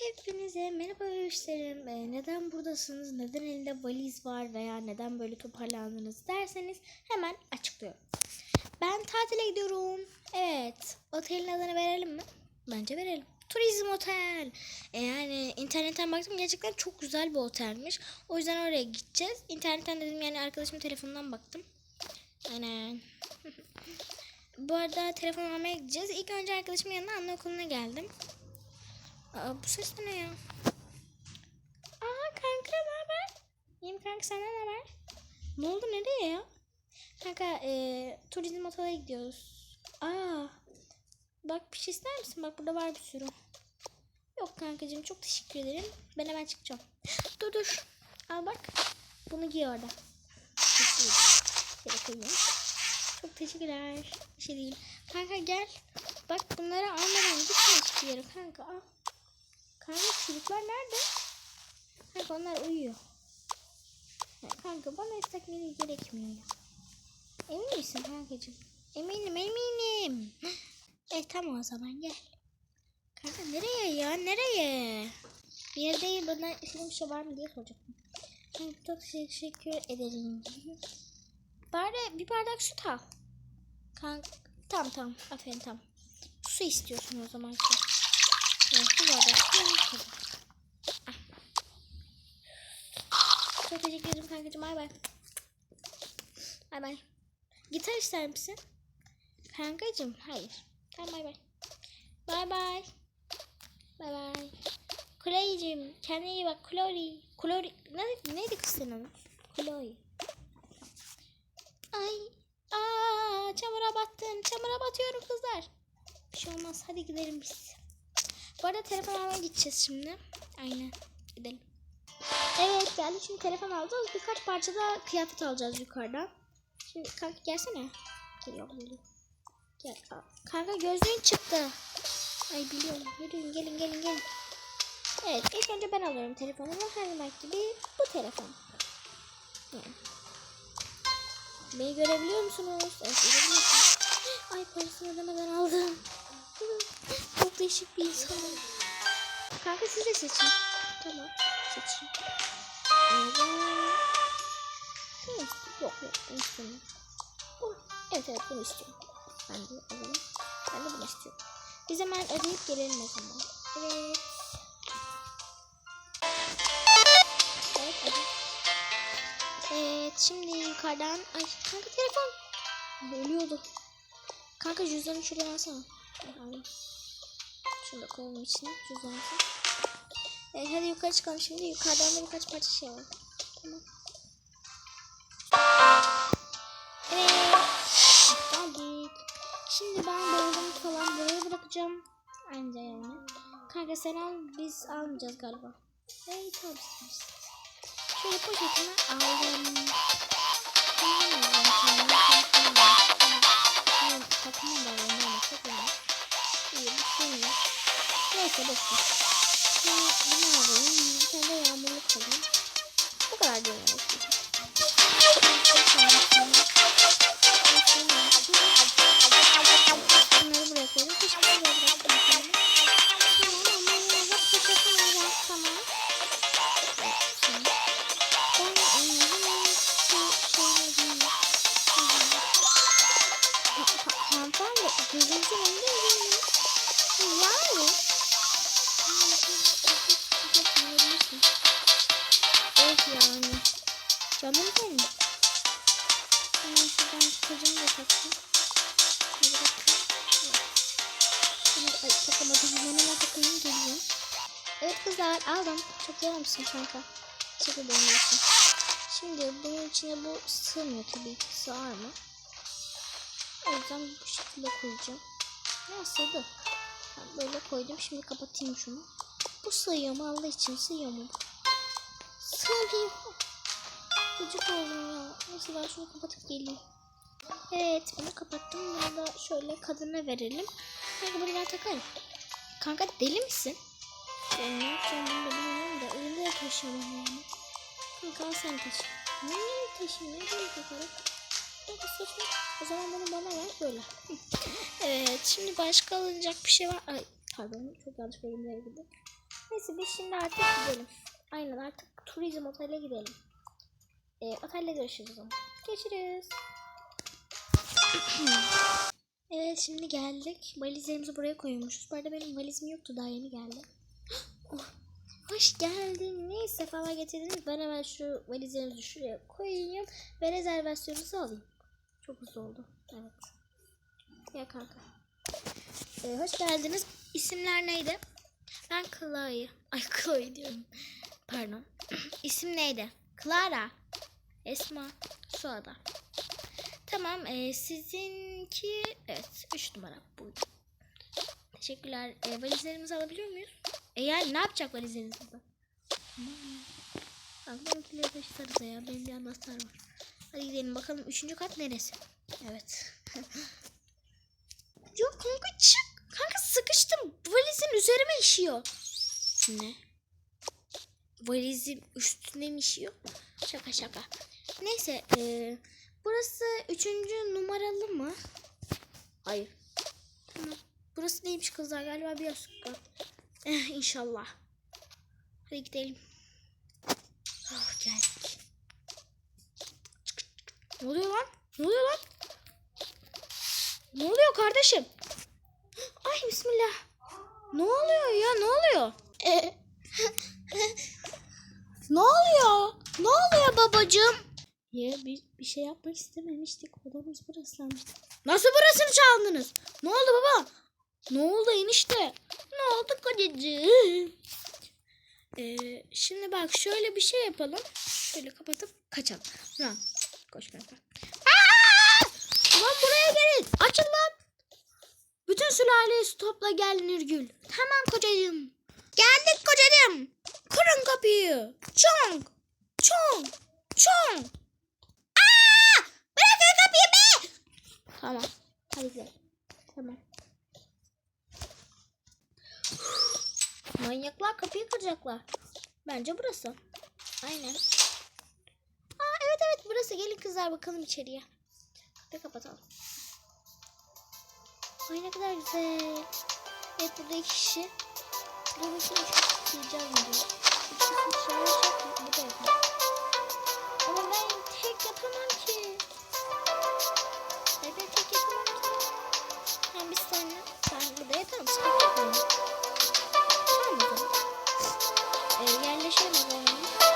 Hepinize merhaba arkadaşlarım. Ee, neden buradasınız? Neden elinde valiz var veya neden böyle toparlandınız derseniz hemen açıklıyorum. Ben tatile gidiyorum. Evet. Otelin adını verelim mi? Bence verelim. Turizm otel. Ee, yani internetten baktım gerçekten çok güzel bir otelmiş. O yüzden oraya gideceğiz. İnternetten dedim yani arkadaşımın telefonundan baktım. Aynen. Bu arada telefon almaya gideceğiz. İlk önce arkadaşımın yanına anaokuluna geldim. Aa, bu ses ne ya? Aa kanka ne haber? İyiyim kanka senden ne haber? Ne oldu nereye ya? Kanka e, turizm otele gidiyoruz. Aa bak bir şey ister misin? Bak burada var bir sürü. Yok kankacığım çok teşekkür ederim. Ben hemen çıkacağım. Dur dur. Al bak. Bunu giy orada. Çok teşekkürler. Bir şey değil. Kanka gel. Bak bunları almadan gitme hiçbir yere kanka al. Kanka çocuklar nerede? Kanka onlar uyuyor. Kanka bana istekmeni gerekmiyor. Emin misin kankacığım? Eminim eminim. E tamam o zaman gel. Kanka nereye ya nereye? Bir yere değil bana istediğim şey var mı diye soracaktım. Kanka çok teşekkür ederim. Bari bir bardak süt al. Kanka tamam tamam aferin tamam. Su istiyorsun o zaman ki. Çok teşekkür ederim kankacığım bay bay. Bay bay. Gitar ister misin? Kankacığım hayır. Tamam bay bay. Bay bay. Bay bay. Chloe'cim kendine iyi bak Chloe. Chloe ne, neydi kız senin? Chloe. Ay. Aa, çamura battın. Çamura batıyorum kızlar. Bir şey olmaz. Hadi gidelim biz. Bu arada telefon almaya gideceğiz şimdi. Aynen. Gidelim. Evet geldik şimdi telefon alacağız. Birkaç parça da kıyafet alacağız yukarıdan. Şimdi kanka gelsene. Geliyor geliyor. Gel. Kanka gözlüğün çıktı. Ay biliyorum. Yürüyün gelin gelin gelin. Evet ilk önce ben alıyorum telefonumu. Her zaman gibi bu telefon. Yani. Beni görebiliyor musunuz? Evet görebiliyorsunuz. Ay parasını ödemeden aldım. Değişik bir insanım. Kanka siz de seçin. Tamam seçin. Evet. İstiyorum. Yok yok bunu istemiyorum. Bu. Evet evet bunu istiyorum. Ben de alalım. Ben de bunu istiyorum. Biz hemen ödeyip gelelim o zaman. Evet. Evet. Evet şimdi yukarıdan ay kanka telefon ölüyordu. Kanka cüzdanı şuradan alsana. Ay, alayım. Şunu da koyalım içine cüzdanı. Evet hadi yukarı çıkalım şimdi yukarıdan da birkaç parça şey var. Tamam. Evet. Geldik. Şimdi ben bavulumu falan buraya bırakacağım. Anca yani. Kanka sen al biz almayacağız galiba. Evet tamam. Şöyle poşetimi aldım. Takımım Neyse Canım benim. Hemen şuradan kocamı da takayım. Evet. Şunu ay, takamadım. Yanıma takayım geliyor. Evet kızlar aldım. Çok yer misin kanka? Ederim. Olsun. Şimdi bunun içine bu sığmıyor tabii ki. Sığar mı? O yüzden bu şekilde koyacağım. Ne sığdı? Böyle koydum. Şimdi kapatayım şunu. Bu sığıyor mu? Allah için sığıyor mu? Sığmıyor. Gıcık oldum ya. Neyse ben şunu kapatıp geleyim. Evet bunu kapattım. Bunu da şöyle kadına verelim. Kanka bunu ben takarım. Kanka deli misin? Ben ne yapacağım bunu da bilmiyorum da elimde de taşıyamam yani. Kanka al sen taşı. Niye taşıyayım? Ne böyle takarak? Kanka saçma. O zaman bunu bana ver böyle. Evet şimdi başka alınacak bir şey var. Ay pardon çok yanlış bölümlere gidiyor. Neyse biz şimdi artık gidelim. Aynen artık turizm otele gidelim. Ee, otelde görüşürüz o zaman. Görüşürüz. evet şimdi geldik. Valizlerimizi buraya koymuşuz. Bu arada benim valizim yoktu daha yeni geldi. Oh, Hoş geldin. Ne sefalar getirdiniz. Ben hemen şu valizlerimizi şuraya koyayım ve rezervasyonunuzu alayım. Çok hızlı oldu. Evet. Ya kanka. Ee, hoş geldiniz. İsimler neydi? Ben Chloe. Ay Chloe diyorum. Pardon. İsim neydi? Clara. Esma. Suada. Tamam. e, sizinki evet 3 numara buydu. Teşekkürler. E, valizlerimizi alabiliyor muyuz? E yani ne yapacak valizlerimizi? Benimkileri taşıtarız ya. Benim bir anahtar var. Hadi gidelim bakalım. Üçüncü kat neresi? Evet. Yok kanka çık. Kanka sıkıştım. Valizin üzerime işiyor. Ne? Valizin üstüne mi işiyor? Şaka şaka. Neyse. eee, burası üçüncü numaralı mı? Hayır. Tamam. Burası neymiş kızlar? Galiba bir sokak. Eh, inşallah. Hadi gidelim. Oh, geldik. Ne oluyor lan? Ne oluyor lan? Ne oluyor kardeşim? Ay bismillah. Ne oluyor ya? Ne oluyor? ne oluyor? Ne oluyor babacığım? Ya bir, bir şey yapmak istememiştik. Odamız burasıymış. Nasıl burasını çaldınız? Ne oldu baba? Ne oldu enişte? Ne oldu kocacığım? Ee, şimdi bak şöyle bir şey yapalım. Şöyle kapatıp kaçalım. Tamam. Koş kanka. Lan buraya gelin. Açın lan. Bütün sülaleyi topla gel Nurgül. Hemen kocacığım. Geldik kocacığım. Kırın kapıyı. Çong. Çong. Çong. Aa! Bırakın kapıyı be. Tamam. Hadi gidelim. Tamam. Manyaklar kapıyı kıracaklar. Bence burası. Aynen. Aa evet evet burası. Gelin kızlar bakalım içeriye. Kapıyı kapatalım. Ay ne kadar güzel. Evet burada iki kişi. Dur bakayım şu sığacağız mı diyor. İkisi sığacak mı? Bu da yapar. Ama ben tek yapamam ki. Bir tane. Ben burada yaparım. Sıkıntı yok. Tamam zaman. Ee, yerleşelim o zaman.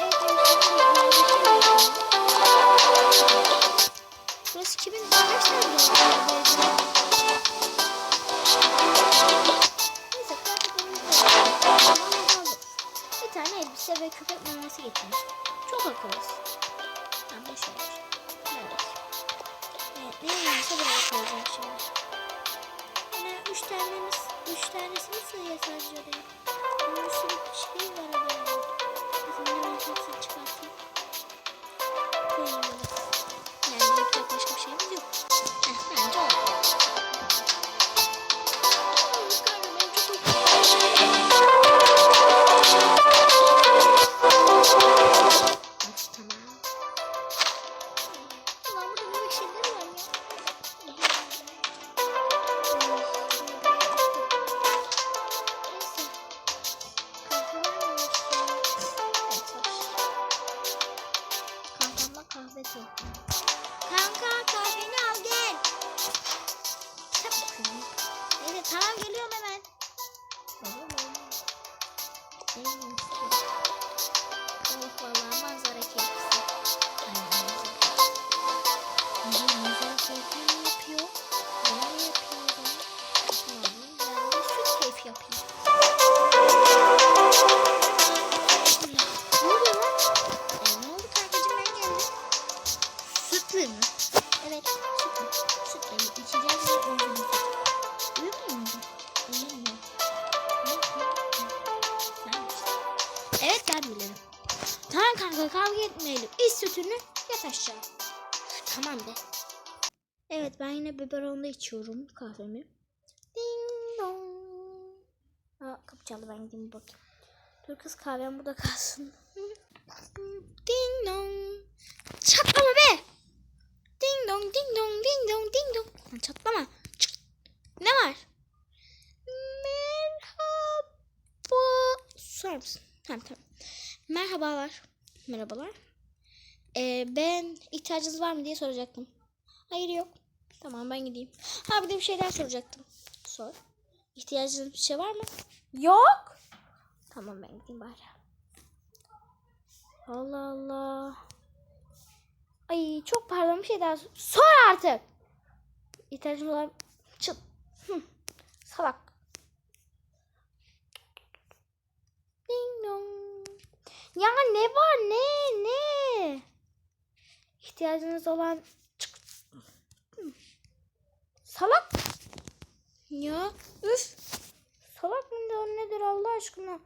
Evet yerleşelim. Yerleşelim. Burası kimin? Burası? Neyse kıyafetlerimizi. Bir tane elbise ve köpek maması getirmiş. Çok akıllısın. Ben boş ver. Evet. Evet, ne varsa tanesini sığıyor Koy. Kanka kahveni al gel. Tabii. Evet tamam geliyorum hemen. Oh Evet gel bilelim. Tamam kanka kavga etmeyelim. İç sütünü yat aşağı. Tamam de. Evet ben yine biberonda içiyorum kahvemi. Ding dong. Aa, kapı çaldı ben gideyim bakayım. Dur kız kahvem burada kalsın. Ding dong. Çatlama be. Ding dong ding dong ding dong ding dong. Çatlama. Çık. Ne var? Merhaba susar mısın? Tamam tamam. Merhabalar. Merhabalar. Ee, ben ihtiyacınız var mı diye soracaktım. Hayır yok. Tamam ben gideyim. Ha bir de bir şey daha soracaktım. Sor. İhtiyacınız bir şey var mı? Yok. Tamam ben gideyim bari. Allah Allah. Ay çok pardon bir şey daha sor- artık. İhtiyacın olan çıt. Hı. Salak. Ding dong. Ya ne var ne ne? İhtiyacınız olan çık. Salak. Ya üf. Salak mı o nedir Allah aşkına?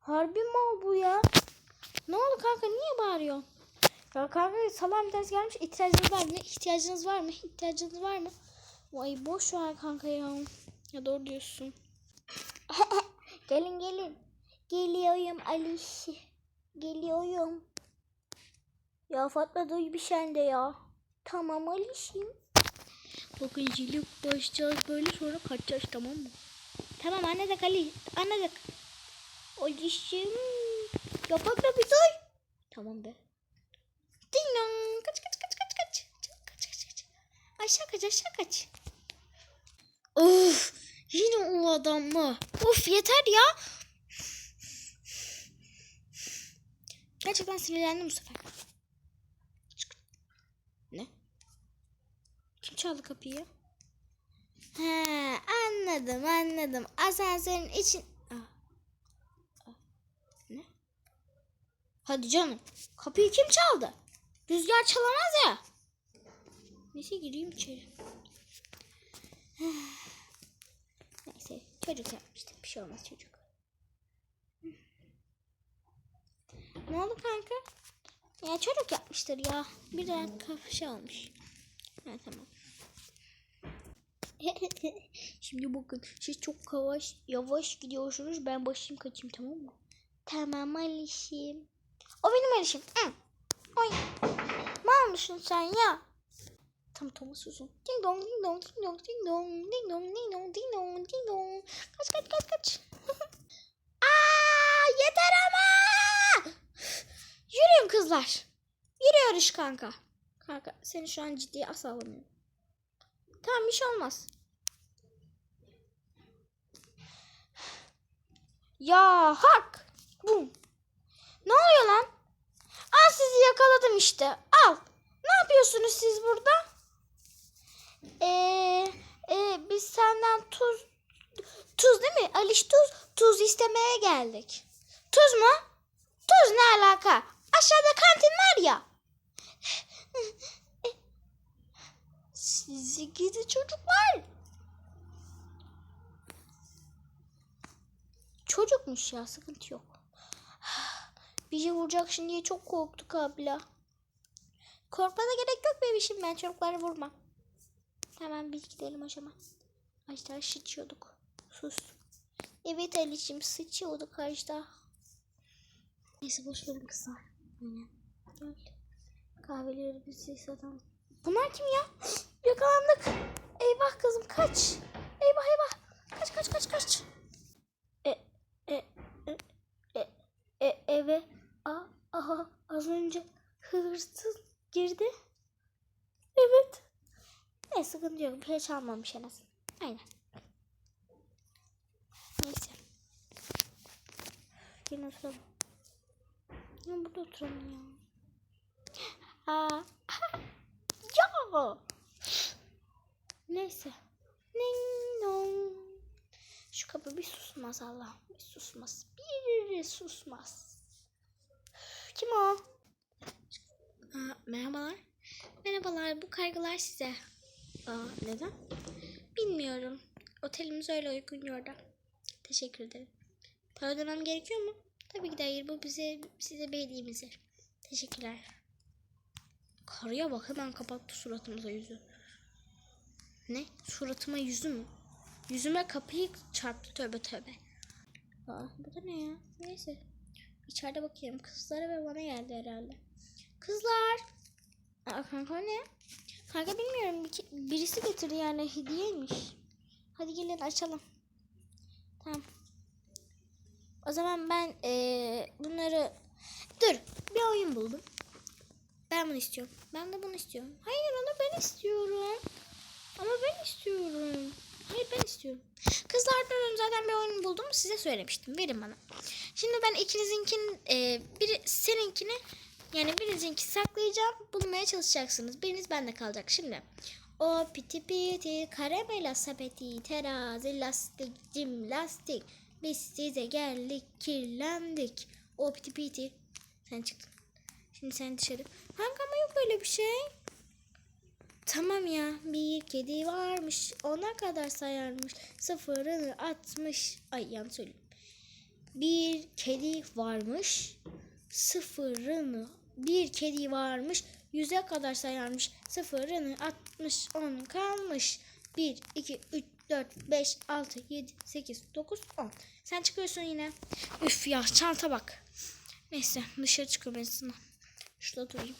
Harbi mal bu ya. Ne oldu kanka niye bağırıyorsun? Ya kanka salam bir gelmiş ihtiyacınız var mı? İhtiyacınız var mı? İhtiyacınız var mı? Vay boş ver kanka ya. Ya doğru diyorsun. gelin gelin. Geliyorum Alice. Geliyorum. Ya Fatma duy bir şey de ya. Tamam Alice'yim. Bakın zili başlayacağız böyle sonra kaçacağız tamam mı? Tamam anladık Ali. Anladık. Alice'yim. Ya Fatma bir duy. Tamam be. Ding dong. Kaç kaç kaç kaç kaç. Kaç kaç kaç. Aşağı kaç aşağı kaç. Of. Yine o adam mı? Of yeter ya. Gerçekten sinirlendim bu sefer. Ne? Kim çaldı kapıyı? He anladım anladım. Asansörün için... Aa. Aa. Ne? Hadi canım. Kapıyı kim çaldı? Rüzgar çalamaz ya. Neyse gireyim içeri. Çocuk yapmıştık. Bir şey olmaz çocuk. Ne oldu kanka? Ya çocuk yapmıştır ya. Bir dakika şey olmuş. Ha tamam. Şimdi bakın siz çok yavaş yavaş gidiyorsunuz. Ben başım kaçayım tamam mı? Tamam Alişim. O benim Alişim. Hı. Oy. Mal mısın sen ya? Tamam tamam susun. Ding dong ding dong ding dong ding dong ding dong ding dong ding dong ding dong. Kaç kaç kaç kaç. Aa yeter ama. Yürüyün kızlar. Yürüyoruz kanka. Kanka seni şu an ciddiye asla alamıyorum. Tamam bir şey olmaz. Ya hak. Bum. Ne oluyor lan? Al sizi yakaladım işte. Al. Ne yapıyorsunuz siz burada? Ee, e, biz senden tuz tuz değil mi? Aliş tuz tuz istemeye geldik. Tuz mu? Tuz ne alaka? Aşağıda kantin var ya. Sizi gidi çocuklar. Çocukmuş ya sıkıntı yok. Bizi vuracak şimdi çok korktuk abla. Korkmana gerek yok bebişim ben çocukları vurmam. Hemen biz gidelim o zaman. Ajda sıçıyorduk. Sus. Evet Ali'cim sıçıyorduk Ajda. Neyse boş verin kızlar. Aynen. Gel. Kahveleri bizi satalım. Bunlar kim ya? Yakalandık. Eyvah kızım kaç. Eyvah eyvah. Kaç kaç kaç kaç. E, e, e, e, e, eve a, aha, az önce hırsız girdi. Evet. Ne sıkıntı yok. Bir şey çalmamış en azından. Aynen. Neyse. Yine oturalım. Ya burada oturalım ya. Aa. ya. Neyse. Ning dong. Şu kapı bir susmaz Allah. Bir susmaz. Bir susmaz. Kim o? Aa, merhabalar. Merhabalar. Bu kargılar size. Aa, neden? Bilmiyorum. Otelimiz öyle uygun gördü. Teşekkür ederim. Para ödemem gerekiyor mu? Tabii ki de hayır. Bu bize size bir hediyemizdir. Teşekkürler. Karıya bak hemen kapattı suratımıza yüzü. Ne? Suratıma yüzü mü? Yüzüme kapıyı çarptı tövbe tövbe. Aa, bu da ne ya? Neyse. İçeride bakayım. Kızlara ve bana geldi herhalde. Kızlar. Aa, kanka ne? Kanka bilmiyorum. Bir- Birisi getirdi yani hediyeymiş. Hadi gelin açalım. Tamam. O zaman ben eee, bunları... Dur bir oyun buldum. Ben bunu istiyorum. Ben de bunu istiyorum. Hayır onu ben istiyorum. Ama ben istiyorum. Hayır ben istiyorum. Kızlar durun zaten bir oyun buldum. Size söylemiştim. Verin bana. Şimdi ben ikinizinkini, e, biri seninkini yani birizinki saklayacağım. Bulmaya çalışacaksınız. Biriniz bende kalacak. Şimdi o piti piti karamela sepeti terazi lastik cim lastik. Biz size geldik kirlendik. O piti piti. Sen çıktın şimdi sen dışarı. Kanka ama yok öyle bir şey. Tamam ya bir kedi varmış. Ona kadar sayarmış. Sıfırını atmış. Ay yanlış söyledim bir kedi varmış. Sıfırını bir kedi varmış. Yüze kadar sayarmış. Sıfırını atmış on kalmış. 1 2 3 4 5 6 7 8 9 10 sen çıkıyorsun yine. Üf ya çanta bak. Neyse dışarı çıkıyorum ben sana şurada durayım.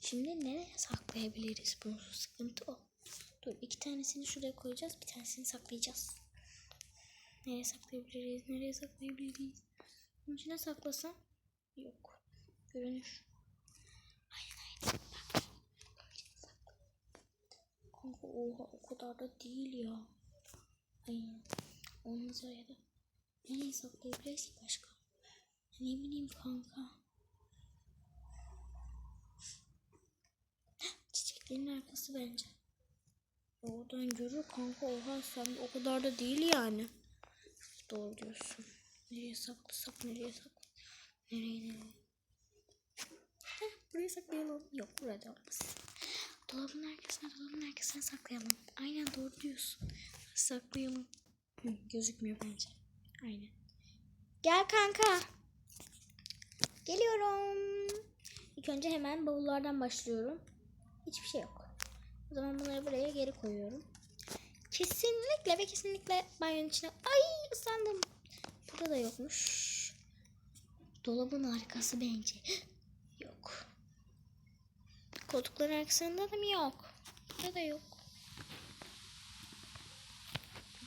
Şimdi nereye saklayabiliriz bu sıkıntı? O dur iki tanesini şuraya koyacağız bir tanesini saklayacağız. Nereye saklayabiliriz nereye saklayabiliriz? Bunun içine saklasam? Yok görünür aynen. Bak. Kanka oha o kadar da değil ya. Olmaz ya da. Nereye saklayabiliriz ki başka? Ne bileyim kanka. Çiçeklerin arkası bence. Oradan görür kanka oha sen o kadar da değil yani. Doğru diyorsun. Nereye saklasak nereye sakla. Nereye nereye. Heh, buraya saklayalım. Yok burada olmaz. Dolabın arkasına dolabın arkasına saklayalım. Aynen doğru diyorsun. Saklayalım. Hı, gözükmüyor bence. Aynen. Gel kanka. Geliyorum. İlk önce hemen bavullardan başlıyorum. Hiçbir şey yok. O zaman bunları buraya geri koyuyorum. Kesinlikle ve kesinlikle banyonun içine... Ay ıslandım. Burada da yokmuş. Dolabın arkası bence. Koltukların arkasında da mı yok? Burada da yok.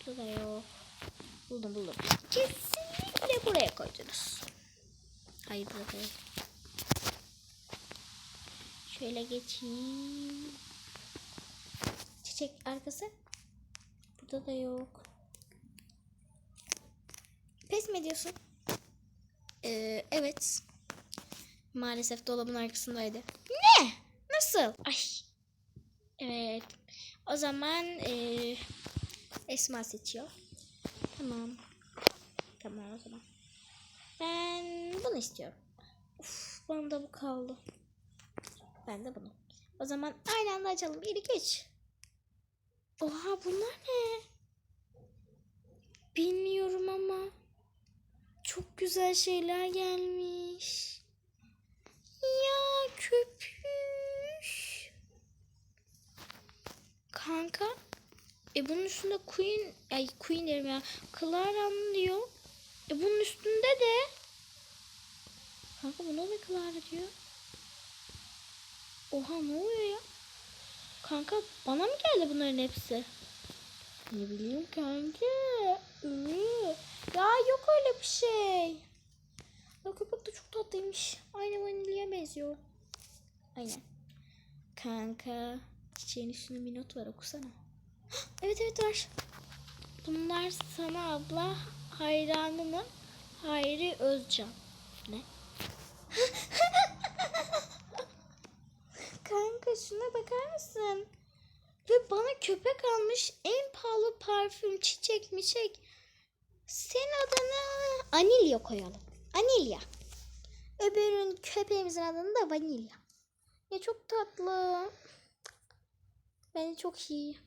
Burada da yok. Buldum buldum. Kesinlikle buraya koydunuz. Hayır burada yok. Şöyle geçeyim. Çiçek arkası. Burada da yok. Pes mi ediyorsun? Ee, evet. Maalesef dolabın arkasındaydı. Ne? Nasıl? Ay. Evet. O zaman eee, Esma seçiyor. Tamam. Tamam o zaman. Ben bunu istiyorum. Uf, bana da bu kaldı. Ben de bunu. O zaman aynı anda açalım. 1 2 3. Oha bunlar ne? Bilmiyorum ama. Çok güzel şeyler gelmiş. Ya köpüş. Kanka. E bunun üstünde Queen, ay Queen derim ya. Clara diyor. E bunun üstünde de. Kanka buna da Clara diyor. Oha ne oluyor ya? Kanka bana mı geldi bunların hepsi? Ne bileyim kanka. Iı. Ya yok öyle bir şey. Ya köpek de çok tatlıymış. Aynı vanilyaya benziyor. Aynen. Kanka. Çiçeğin üstünde bir not var okusana. Evet evet var. Bunlar sana abla hayranının Hayri Özcan. Ne? Kanka şuna bakar mısın? Ve bana köpek almış en pahalı parfüm çiçek miçek. Senin adına Anilya koyalım. Anilya. Öbürün köpeğimizin adını da Vanilya. Ya çok tatlı. Bence çok iyi.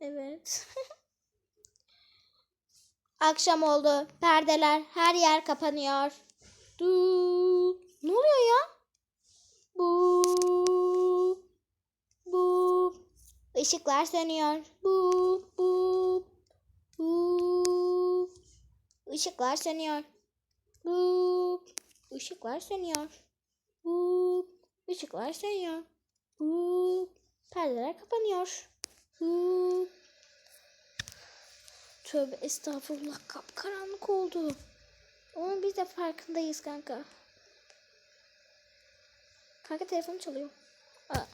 Evet. Akşam oldu. Perdeler, her yer kapanıyor. Du. Ne oluyor ya? Bu. Bu. Işıklar sönüyor. Bu. Bu. Bu. Işıklar sönüyor. Bu. Işıklar sönüyor. Bu. Işıklar sönüyor. Bu. Perdeler kapanıyor. Bu. Tövbe estağfurullah kapkaranlık oldu. Onun biz de farkındayız kanka. Kanka telefon çalıyor. Aa.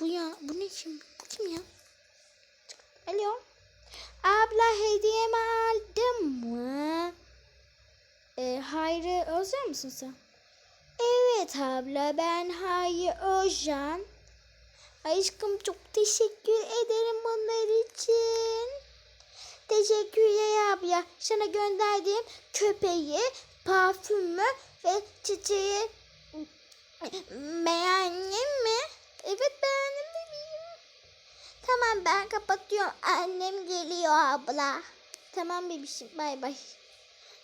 Bu ya bu ne kim? Bu kim ya? Alo. Abla hediyemi aldın mı? Ee, Hayri Özcan mısın sen? Evet abla ben Hayri Özcan. Aşkım çok teşekkür ederim bunlar için. Teşekkürler abla. Sana gönderdiğim köpeği, parfümü ve çiçeği beğendin mi? Evet beğendim bebeğim. Tamam ben kapatıyorum. Annem geliyor abla. Tamam bebişim bay bay.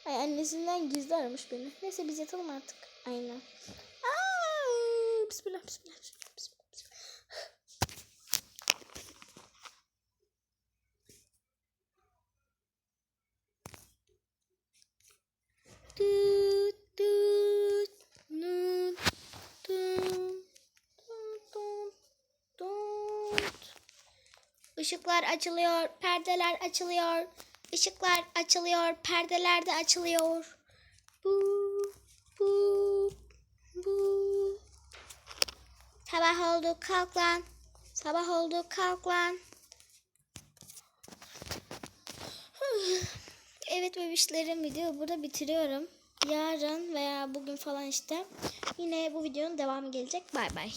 Ay annesinden gizli aramış beni. Neyse biz yatalım artık. Aynen. Aa, bismillah. bismillah, bismillah. Işıklar açılıyor, perdeler açılıyor. Işıklar açılıyor, perdeler de açılıyor. Bu, bu, bu. Sabah oldu, kalk lan. Sabah oldu, kalk lan. Evet bebişlerim videoyu burada bitiriyorum. Yarın veya bugün falan işte yine bu videonun devamı gelecek. Bay bay.